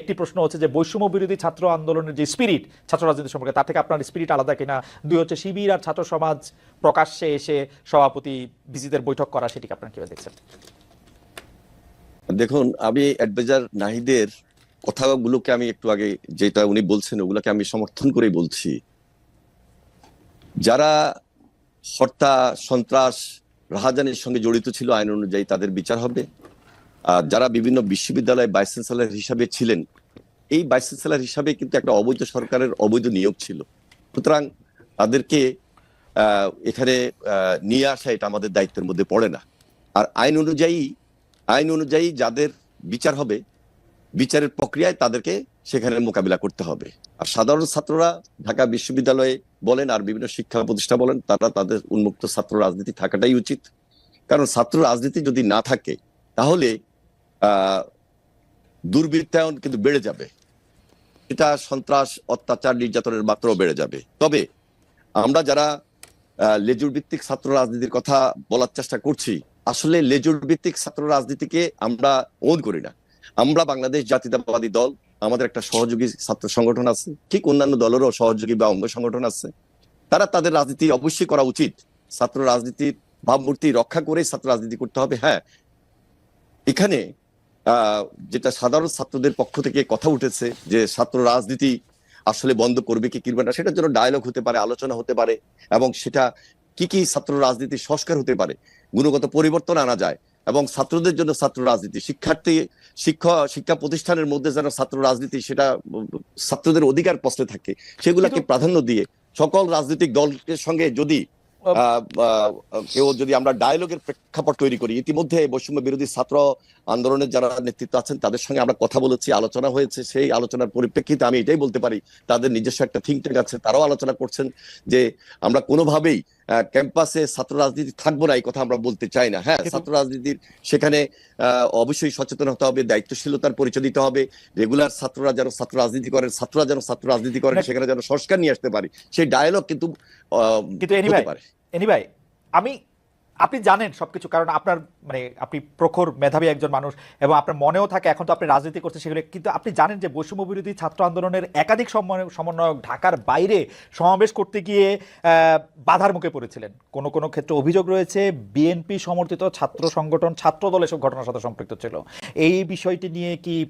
একটি প্রশ্ন হচ্ছে যে বৈষম্য বিরোধী ছাত্র আন্দোলনের যে স্পিরিট ছাত্র রাজনীতি সম্পর্কে, তার থেকে আপনার স্পিরিট আলাদা কিনা? দুই হচ্ছে শিবির আর ছাত্র সমাজ প্রকাশ্যে এসে সভাপতি বিজিদের বৈঠক করা, সেটিকে আপনার কীভাবে দেখছেন? দেখুন, আমি অ্যাডভাইজার নাহিদের কথাগুলোকে আমি একটু আগে যেটা উনি বলছেন, ওগুলোকে আমি সমর্থন করে বলছি। যারা হত্যা, সন্ত্রাস, রাহাজানের সঙ্গে জড়িত ছিল, আইন অনুযায়ী তাদের বিচার হবে। যারা বিভিন্ন বিশ্ববিদ্যালয়ে ভাইস চ্যান্সেলর হিসাবে ছিলেন, এই ভাইস চ্যান্সেলর হিসাবে কিন্তু একটা অবৈধ সরকারের অবৈধ নিয়োগ ছিল। সুতরাং তাদেরকে এখানে নিয়ে আসা এটা আমাদের দায়িত্বের মধ্যে পড়ে না। আর আইন অনুযায়ী আইন অনুযায়ী যাদের বিচার হবে, বিচারের প্রক্রিয়ায় তাদেরকে সেখানে মোকাবিলা করতে হবে। আর সাধারণ ছাত্ররা ঢাকা বিশ্ববিদ্যালয়ে বলেন আর বিভিন্ন শিক্ষা প্রতিষ্ঠান বলেন, তারা তাদের উন্মুক্ত ছাত্র রাজনীতি থাকাটাই উচিত। কারণ ছাত্র রাজনীতি যদি না থাকে, তাহলে দুর্বৃত্তায়ন কিন্তু বেড়ে যাবে। এটা সন্ত্রাস, অত্যাচার, নির্যাতনের মাত্রাও বেড়ে যাবে। তবে আমরা যারা লেজুর ভিত্তিক ছাত্র রাজনীতির কথা বলার চেষ্টা করছি, আসলে লেজুর ভিত্তিক ছাত্র রাজনীতিকে আমরা ওন করি না। আমরা বাংলাদেশ জাতীয়তাবাদী দল, আমাদের একটা সহযোগী ছাত্র সংগঠন আছে, ঠিক অন্যান্য দলেরও সহযোগী বা অঙ্গ সংগঠন আছে। তারা তাদের রাজনীতি অবশ্যই করা উচিত। ছাত্র রাজনীতির ভাবমূর্তি রক্ষা করে ছাত্র রাজনীতি করতে হবে হ্যাঁ। এখানে যেটা সাধারণ ছাত্রদের পক্ষ থেকে কথা উঠেছে যে ছাত্র রাজনীতি আসলে বন্ধ করবে কি কিনবে না সেটার জন্য ডায়লগ হতে পারে আলোচনা হতে পারে এবং সেটা কি কি ছাত্র রাজনীতির সংস্কার হতে পারে গুণগত পরিবর্তন আনা যায় এবং ছাত্রদের জন্য ছাত্র রাজনীতি শিক্ষার্থী শিক্ষা শিক্ষা প্রতিষ্ঠানের মধ্যে যেন ছাত্র রাজনীতি সেটা ছাত্রদের অধিকার প্রশ্নে থাকে সেগুলাকে প্রাধান্য দিয়ে সকল রাজনৈতিক দলের সঙ্গে যদি কেউ যদি আমরা ডায়ালগের প্রেক্ষাপট তৈরি করি ইতিমধ্যে বৈষম্য বিরোধী ছাত্র আন্দোলনের যারা নেতৃত্ব আছেন তাদের সঙ্গে আমরা কথা বলেছি আলোচনা হয়েছে। সেই আলোচনার পরিপ্রেক্ষিতে আমি এটাই বলতে পারি তাদের নিজস্ব একটা থিঙ্ক ট্যাঙ্ক আছে তারাও আলোচনা করছেন যে আমরা কোনোভাবেই ক্যাম্পাসে ছাত্র রাজনীতি থাকব না এই কথা আমরা বলতে চাই না। হ্যাঁ ছাত্র রাজনীতির সেখানে আহ, অবশ্যই সচেতন হতে হবে দায়িত্বশীলতার পরিচয় দিতে হবে রেগুলার ছাত্ররা যেন ছাত্র রাজনীতি করেন ছাত্ররা যেন ছাত্র রাজনীতি করেন সেখানে যেন সংস্কার নিয়ে আসতে পারি। সেই ডায়ালগ কিন্তু আহ, কিন্তু এনি হতে ভাই পারে এনি ভাই আমি, আপনি জানেন সবকিছু, কারণ আপনার মানে আপনি প্রখর মেধাবী একজন মানুষ এবং আপনার মনেও থাকে, এখন তো আপনি রাজনীতি করতে সেগুলো। কিন্তু আপনি জানেন যে বৈষম্য বিরোধী ছাত্র আন্দোলনের একাধিক সমন্বয়- সমন্বয়ক ঢাকার বাইরে সমাবেশ করতে গিয়ে বাধার মুখে পড়েছিলেন। কোনো কোনো ক্ষেত্রে অভিযোগ রয়েছে, বিএনপি সমর্থিত ছাত্র সংগঠন ছাত্র দল এসব ঘটনার সাথে সম্পৃক্ত ছিল। এই বিষয়টি নিয়ে কি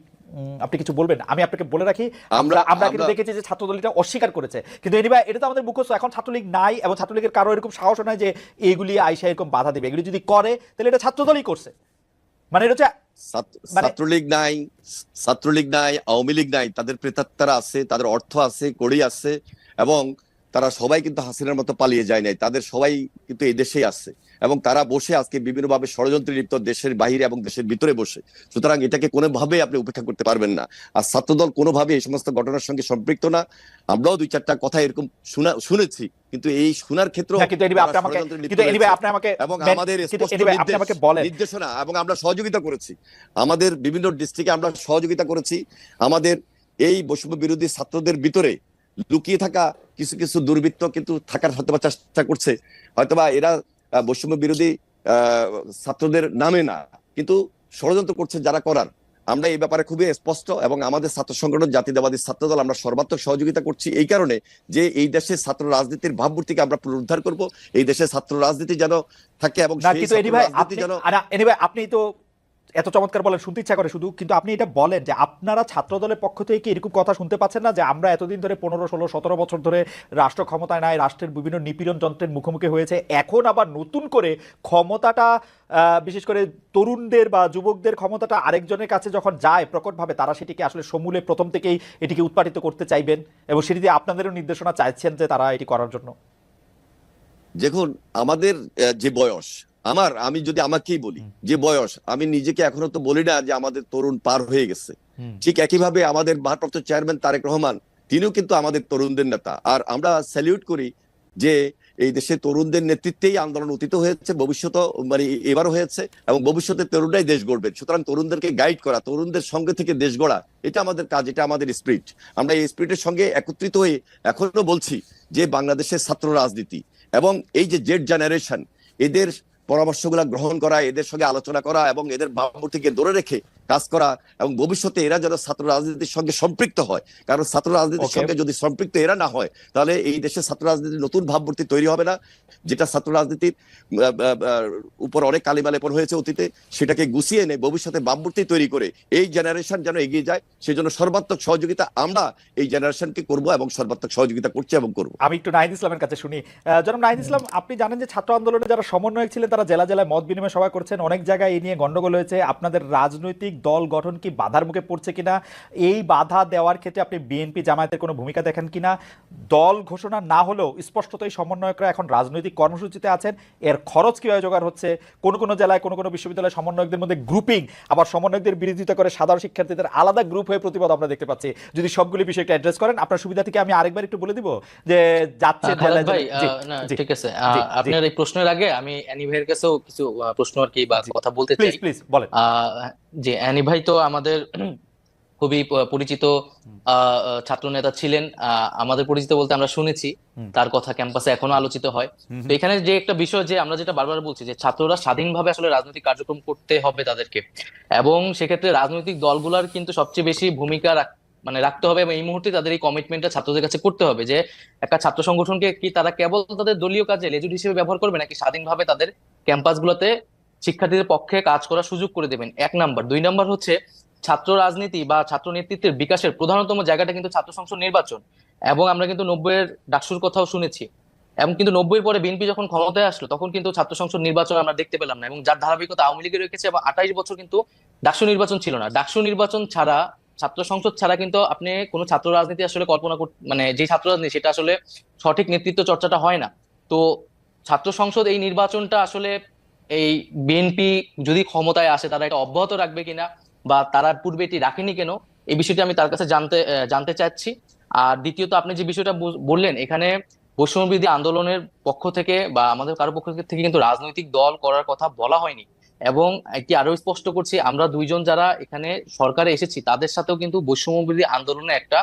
আপনি কিছু বলবেন? আমি আপনাকে বলে রাখি আমরা আমরা- কিন্তু দেখেছি যে ছাত্রদল এটা অস্বীকার করেছে। কিন্তু এনিবা এটা তো আমাদের মুখস্থ। এখন ছাত্রলীগ নাই এবং ছাত্রলীগের কারও এরকম সাহস নাই যে এইগুলি আইসা এরকম বাধা দেবে। এগুলি যদি করে তাহলে এটা ছাত্রদলই করছে। মানে এটা হচ্ছে মানে- ছাত্রলীগ নাই ছাত্রলীগ নাই আওয়ামী লীগ নাই। তাদের প্রেতাত্মারা আছে তাদের অর্থ আছে কড়ি আছে। এবং তারা সবাই কিন্তু হাসিনার মতো পালিয়ে যায় নাই। তাদের সবাই কিন্তু এই দেশেই আছে। এবং তারা বসে আজকে বিভিন্নভাবে ষড়যন্ত্রে লিপ্ত দেশের বাহিরে এবং দেশের ভিতরে বসে। সুতরাং এটাকে কোনোভাবে আপনি উপেক্ষা করতে পারবেন না। আর ছাত্রদল কোনোভাবে এই সমস্ত ঘটনার সঙ্গে সম্পৃক্ত না। আমরাও দুই চারটা কথা এরকম শোনা শুনেছি। কিন্তু এই শোনার ক্ষেত্রে আমাকে এবং আমাদের নির্দেশনা এবং আমরা সহযোগিতা করেছি। আমাদের বিভিন্ন ডিস্ট্রিক্টে আমরা সহযোগিতা করেছি। আমাদের এই বৈষম্য বিরোধী ছাত্রদের ভিতরে লুকিয়ে থাকা কিছু কিছু দুর্বৃত্ত কিন্তু থাকার হয়তো বা চেষ্টা করছে। হয়তোবা এরা বৈষম্য বিরোধী ছাত্রদের নামে না কিন্তু ষড়যন্ত্র করছে যারা করার। আমরা এই ব্যাপারে খুবই স্পষ্ট এবং আমাদের ছাত্র সংগঠন জাতিদাবাদী ছাত্র দল আমরা সর্বাত্মক সহযোগিতা করছি এই কারণে যে এই দেশে ছাত্র রাজনীতির ভাবমূর্তিকে আমরা পুনরুদ্ধার করব এই দেশে ছাত্র রাজনীতি যেন থাকে এবং আপনি তো এত চমৎকার বলেন, শুনতে ইচ্ছা করে শুধু, কিন্তু আপনি এটা বলেন যে আপনারা ছাত্র দলের পক্ষ থেকে কি এরকম কথা শুনতে পাচ্ছেন না যে আমরা এতদিন ধরে পনেরো, ষোলো, সতেরো বছর ধরে রাষ্ট্র ক্ষমতায় নাই, রাষ্ট্রের বিভিন্ন নিপীড়ন যন্ত্রের মুখোমুখি হয়েছে, এখন আবার নতুন করে ক্ষমতাটা বিশেষ করে তরুণদের বা যুবকদের ক্ষমতাটা আরেকজনের কাছে যখন যায় প্রকটভাবে, তারা সেটিকে আসলে সমূলে প্রথম থেকেই এটিকে উৎপাদিত করতে চাইবেন এবং সেটিতে আপনাদেরও নির্দেশনা চাইছেন যে তারা এটি করার জন্য। দেখুন, আমাদের যে বয়স আমার আমি যদি আমাকেই বলি যে বয়স আমি নিজেকে এখনও তো বলি না যে আমাদের তরুণ পার হয়ে গেছে। ঠিক একইভাবে আমাদের ভারপ্রাপ্ত চেয়ারম্যান তারেক রহমান তিনিও কিন্তু আমাদের তরুণদের নেতা। আর আমরা স্যালিউট করি যে এই দেশে তরুণদের নেতৃত্বেই আন্দোলন অতীত হয়েছে ভবিষ্যৎ মানে এবারও হয়েছে এবং ভবিষ্যতে তরুণরাই দেশ গড়বে। সুতরাং তরুণদেরকে গাইড করা তরুণদের সঙ্গে থেকে দেশ গড়া এটা আমাদের কাজ এটা আমাদের স্পিরিট আমরা এই স্পিরিটের সঙ্গে একত্রিত হয়ে এখনও বলছি যে বাংলাদেশের ছাত্র রাজনীতি এবং এই যে জেড জেনারেশন এদের পরামর্শগুলা গ্রহণ করা এদের সঙ্গে আলোচনা করা এবং এদের ভাবমূর্তিকে ধরে রেখে কাজ করা এবং ভবিষ্যতে এরা যেন ছাত্র রাজনীতির সঙ্গে সম্পৃক্ত হয়। কারণ ছাত্র রাজনীতির সঙ্গে যদি সম্পৃক্ত এরা না হয় তাহলে এই দেশে ছাত্র রাজনীতির নতুন ভাবমূর্তি তৈরি হবে না যেটা ছাত্র রাজনীতির উপর অনেক কালিমালেপন হয়েছে অতীতে সেটাকে গুছিয়ে এনে ভবিষ্যতে ভাবমূর্তি তৈরি করে এই জেনারেশন যেন এগিয়ে যায় সেজন্য সর্বাত্মক সহযোগিতা আমরা এই জেনারেশনকে করব এবং সর্বাত্মক সহযোগিতা করছি এবং করব। আমি একটু নাহিদ ইসলামের কাছে শুনি। জনাব নাহিদ ইসলাম আপনি জানেন যে ছাত্র আন্দোলনে যারা সমন্বয়ক ছিলেন তারা জেলা জেলায় মত বিনিময় সভা করছেন। অনেক জায়গায় এই নিয়ে গন্ডগোল হয়েছে। আপনাদের রাজনৈতিক দল গঠন কি বাধার মুখে পড়ছে কিনা? এই বাধা দেওয়ার ক্ষেত্রে আপনি বিএনপি জামায়াতের কোনো ভূমিকা দেখেন কিনা? দল ঘোষণা না হলেও স্পষ্টতই সমন্বয়করা এখন রাজনৈতিক কর্মসূচিতে আছেন। এর খরচ কীভাবে জোগাড় হচ্ছে? কোন কোন জেলায় কোন কোন বিশ্ববিদ্যালয়ের সমন্বয়কদের মধ্যে গ্রুপিং আবার সমন্বয়কদের বিরোধিতা করে সাধারণ শিক্ষার্থীদের আলাদা গ্রুপ হয়ে প্রতিবাদ আমরা দেখতে পাচ্ছি। যদি সবগুলি বিষয় একটু অ্যাড্রেস করেন আপনার সুবিধা থেকে আমি আরেকবার একটু বলে দিব যে যাচ্ছে। ঠিক আছে। আপনার এই প্রশ্নের আগে আমি অ্যানি ভাইয়ের কাছেও কিছু প্রশ্ন আর কি বা কথা বলতে চাই। প্লিজ প্লিজ বলেন যে অ্যানি ভাই তো আমাদের খুবই পরিচিত ছাত্র নেতা ছিলেন। আমাদের পরিচিত বলতে আমরা শুনেছি। তার কথা ক্যাম্পাসে এখনও আলোচিত হয়। তো এখানে যে একটা বিষয় যে আমরা যেটা বারবার বলছি যে ছাত্ররা স্বাধীনভাবে আসলে রাজনৈতিক কার্যক্রম করতে হবে তাদেরকে। এবং সেক্ষেত্রে রাজনৈতিক দলগুলোর কিন্তু সবচেয়ে বেশি ভূমিকা মানে রাখতে হবে এবং এই মুহূর্তে তাদের এই কমিটমেন্টটা ছাত্রদের কাছে করতে হবে যে একটা ছাত্র সংগঠনকে কি তারা কেবল তাদের দলীয় কাজে লেজুর হিসেবে ব্যবহার করবে নাকি স্বাধীনভাবে তাদের ক্যাম্পাসগুলোতে শিক্ষার্থীদের পক্ষে কাজ করার সুযোগ করে দেবেন। এক নাম্বার। দুই নাম্বার হচ্ছে, ছাত্র রাজনীতি বা ছাত্র নেতৃত্বের বিকাশের প্রধানতম জায়গাটা কিন্তু ছাত্র সংসদ নির্বাচন। এবং আমরা কিন্তু নব্বইয়ের ডাকসুর কথাও শুনেছি। এবং কিন্তু নব্বইয়ের পরে বিএনপি যখন ক্ষমতায় আসলো, তখন কিন্তু ছাত্র সংসদ নির্বাচন আমরা দেখতে পেলাম না। এবং যার ধারাবাহিকতা আওয়ামী লীগের রেখেছে এবং আঠাইশ বছর কিন্তু ডাকসু নির্বাচন ছিল না। ডাকসু নির্বাচন ছাড়া, ছাত্র সংসদ ছাড়া কিন্তু আপনি কোনো ছাত্র রাজনীতি আসলে কল্পনা মানে যে ছাত্র রাজনীতি, সেটা আসলে সঠিক নেতৃত্ব চর্চাটা হয় না। তো ছাত্র সংসদ এই নির্বাচনটা আসলে এই বিএনপি যদি ক্ষমতায় আসে, তারা এটা অব্যাহত রাখবে কিনা বা তারা পূর্বে এটি রাখেনি কেন, এই বিষয়টি আমি তার কাছে জানতে জানতে চাচ্ছি। আর দ্বিতীয়ত, আপনি যে বিষয়টা বললেন, এখানে বৈষম্যবিধি আন্দোলনের পক্ষ থেকে বা আমাদের কারও পক্ষ থেকে কিন্তু রাজনৈতিক দল করার কথা বলা হয়নি। এবং এটি আরও স্পষ্ট করছি, আমরা দুইজন যারা এখানে সরকারে এসেছি, তাদের সাথেও কিন্তু বৈষম্যবিধি আন্দোলনে একটা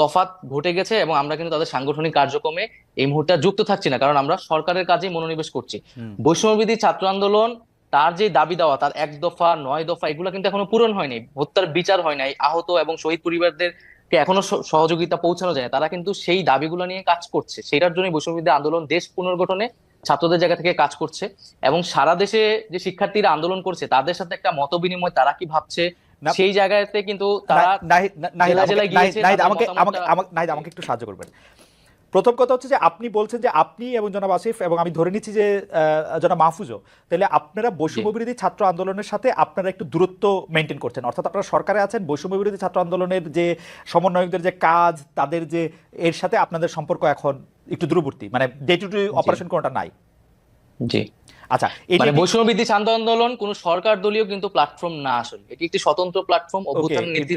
তফাৎ ঘটে গেছে এবং আমরা কিন্তু তাদের সাংগঠনিক কার্যক্রমে এই মুহূর্তে যুক্ত থাকছি না কারণ আমরা সরকারের কাজেই মনোনিবেশ করছি। বৈষম্যবিধি ছাত্র আন্দোলন তার যে দাবি দেওয়া তার এক দফা নয় দফা এগুলো কিন্তু এখনও পূরণ হয়নি হত্যার বিচার হয় নাই আহত এবং শহীদ পরিবারদেরকে এখনও সহযোগিতা পৌঁছানো যায়। তারা কিন্তু সেই দাবিগুলো নিয়ে কাজ করছে সেটার জন্য বৈষম্যবিধি আন্দোলন দেশ পুনর্গঠনে ছাত্রদের জায়গা থেকে কাজ করছে এবং সারা দেশে যে শিক্ষার্থীরা আন্দোলন করছে তাদের সাথে একটা মত বিনিময় তারা কি ভাবছে সেই জায়গাতে কিন্তু তারা না- নাহিদ জেলায় আমাকে- গিয়েছে, আমাকে আমাকে আমাকে আমাকে একটু সাহায্য করবেন। প্রথম কথা হচ্ছে যে আপনি বলছেন যে আপনি এবং জনাব আসিফ এবং আমি ধরে নিচ্ছি যে জনাব মাহফুজও তাহলে আপনারা বৈষম্য বিরোধী ছাত্র আন্দোলনের সাথে আপনারা একটু দূরত্ব মেনটেন করছেন। অর্থাৎ আপনারা সরকারে আছেন বৈষম্য বিরোধী ছাত্র আন্দোলনের যে সমন্বয়কদের যে কাজ তাদের যে এর সাথে আপনাদের সম্পর্ক এখন একটু দূরবর্তী মানে ডে টু ডে অপারেশন কোনটা নাই। জি। আচ্ছা মানে বৈষম্য বিদ্বেষ আন্দোলন কোন সরকার দলীয় কিন্তু প্ল্যাটফর্ম না আসলে। এটি একটি স্বতন্ত্র প্ল্যাটফর্ম অভ্যুত্থান নেতৃত্ব